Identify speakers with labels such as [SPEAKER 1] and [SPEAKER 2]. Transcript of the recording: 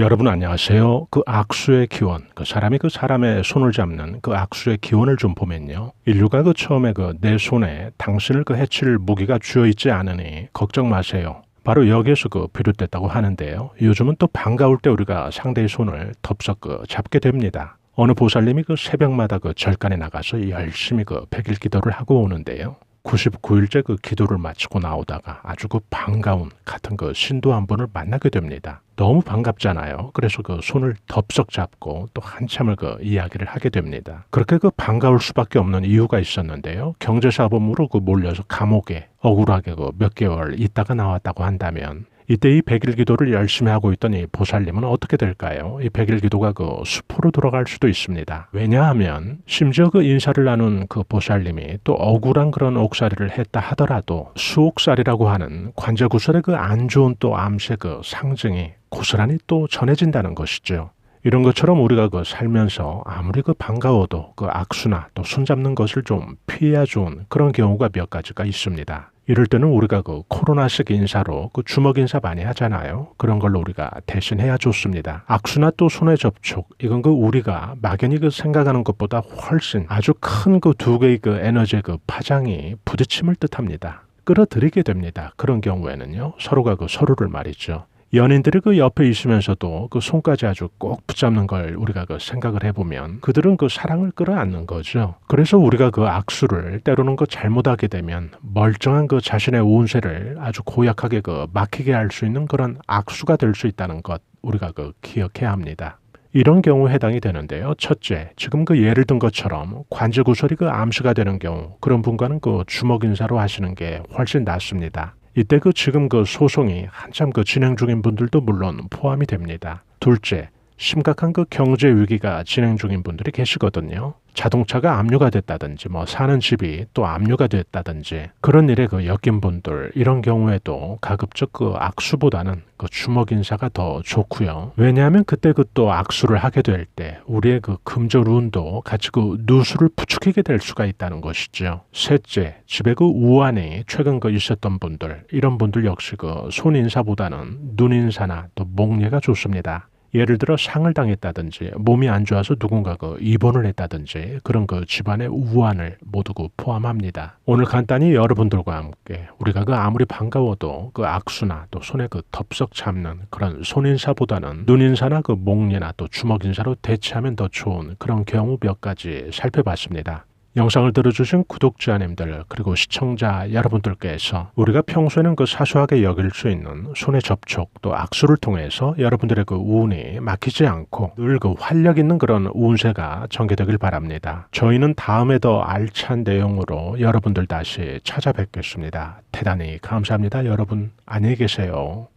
[SPEAKER 1] 여러분 안녕하세요. 그 악수의 기원, 그 사람이 그 사람의 손을 잡는 그 악수의 기원을 좀 보면요. 인류가 그 처음에 그 내 손에 당신을 그 해칠 무기가 쥐어 있지 않으니 걱정 마세요. 바로 여기에서 그 비롯됐다고 하는데요. 요즘은 또 반가울 때 우리가 상대의 손을 덥석 그 잡게 됩니다. 어느 보살님이 그 새벽마다 그 절간에 나가서 열심히 그 백일 기도를 하고 오는데요. 99일째 그 기도를 마치고 나오다가 아주 그 반가운 같은 그 신도 한 분을 만나게 됩니다. 너무 반갑잖아요. 그래서 그 손을 덥석 잡고 또 한참을 그 이야기를 하게 됩니다. 그렇게 그 반가울 수밖에 없는 이유가 있었는데요. 경제사범으로 그 몰려서 감옥에 억울하게 그 몇 개월 있다가 나왔다고 한다면 이때 이 백일 기도를 열심히 하고 있던 이 보살님은 어떻게 될까요? 이 백일 기도가 그 수포로 돌아갈 수도 있습니다. 왜냐하면 심지어 그 인사를 나눈 그 보살님이 또 억울한 그런 옥살이를 했다 하더라도 수옥살이라고 하는 관제구설의 그 안 좋은 또 암세 그 상징이 고스란히 또 전해진다는 것이죠. 이런 것처럼 우리가 그 살면서 아무리 그 반가워도 그 악수나 또 손잡는 것을 좀 피해야 좋은 그런 경우가 몇 가지가 있습니다. 이럴 때는 우리가 그 코로나식 인사로 그 주먹 인사 많이 하잖아요. 그런 걸로 우리가 대신해야 좋습니다. 악수나 또 손의 접촉 이건 그 우리가 막연히 그 생각하는 것보다 훨씬 아주 큰 그 두 개의 그 에너지의 그 파장이 부딪힘을 뜻합니다. 끌어들이게 됩니다. 그런 경우에는요 서로가 그 서로를 말이죠. 연인들이 그 옆에 있으면서도 그 손까지 아주 꼭 붙잡는 걸 우리가 그 생각을 해보면 그들은 그 사랑을 끌어안는 거죠. 그래서 우리가 그 악수를 때로는 그 잘못하게 되면 멀쩡한 그 자신의 운세를 아주 고약하게 그 막히게 할 수 있는 그런 악수가 될 수 있다는 것 우리가 그 기억해야 합니다. 이런 경우에 해당이 되는데요. 첫째, 지금 그 예를 든 것처럼 관제 구설이 그 암시가 되는 경우 그런 분과는 그 주먹 인사로 하시는 게 훨씬 낫습니다. 이때 그 지금 그 소송이 한참 그 진행 중인 분들도 물론 포함이 됩니다. 둘째, 심각한 그 경제 위기가 진행 중인 분들이 계시거든요. 자동차가 압류가 됐다든지 뭐 사는 집이 또 압류가 됐다든지 그런 일에 그 엮인 분들 이런 경우에도 가급적 그 악수보다는 그 주먹 인사가 더 좋고요. 왜냐하면 그때 그 또 악수를 하게 될 때 우리의 그 금절 운도 같이 그 누수를 부추기게 될 수가 있다는 것이죠. 셋째, 집에 그 우환이 최근 그 있었던 분들 이런 분들 역시 그 손 인사보다는 눈 인사나 또 목례가 좋습니다. 예를 들어 상을 당했다든지 몸이 안 좋아서 누군가 그 입원을 했다든지 그런 그 집안의 우환을 모두 그 포함합니다. 오늘 간단히 여러분들과 함께 우리가 그 아무리 반가워도 그 악수나 또 손에 그 덥석 잡는 그런 손인사보다는 눈인사나 그 목례나 또 주먹인사로 대체하면 더 좋은 그런 경우 몇 가지 살펴봤습니다. 영상을 들어주신 구독자님들 그리고 시청자 여러분들께서 우리가 평소에는 그 사소하게 여길 수 있는 손의 접촉 또 악수를 통해서 여러분들의 그 운이 막히지 않고 늘 그 활력 있는 그런 운세가 전개되길 바랍니다. 저희는 다음에 더 알찬 내용으로 여러분들 다시 찾아뵙겠습니다. 대단히 감사합니다. 여러분 안녕히 계세요.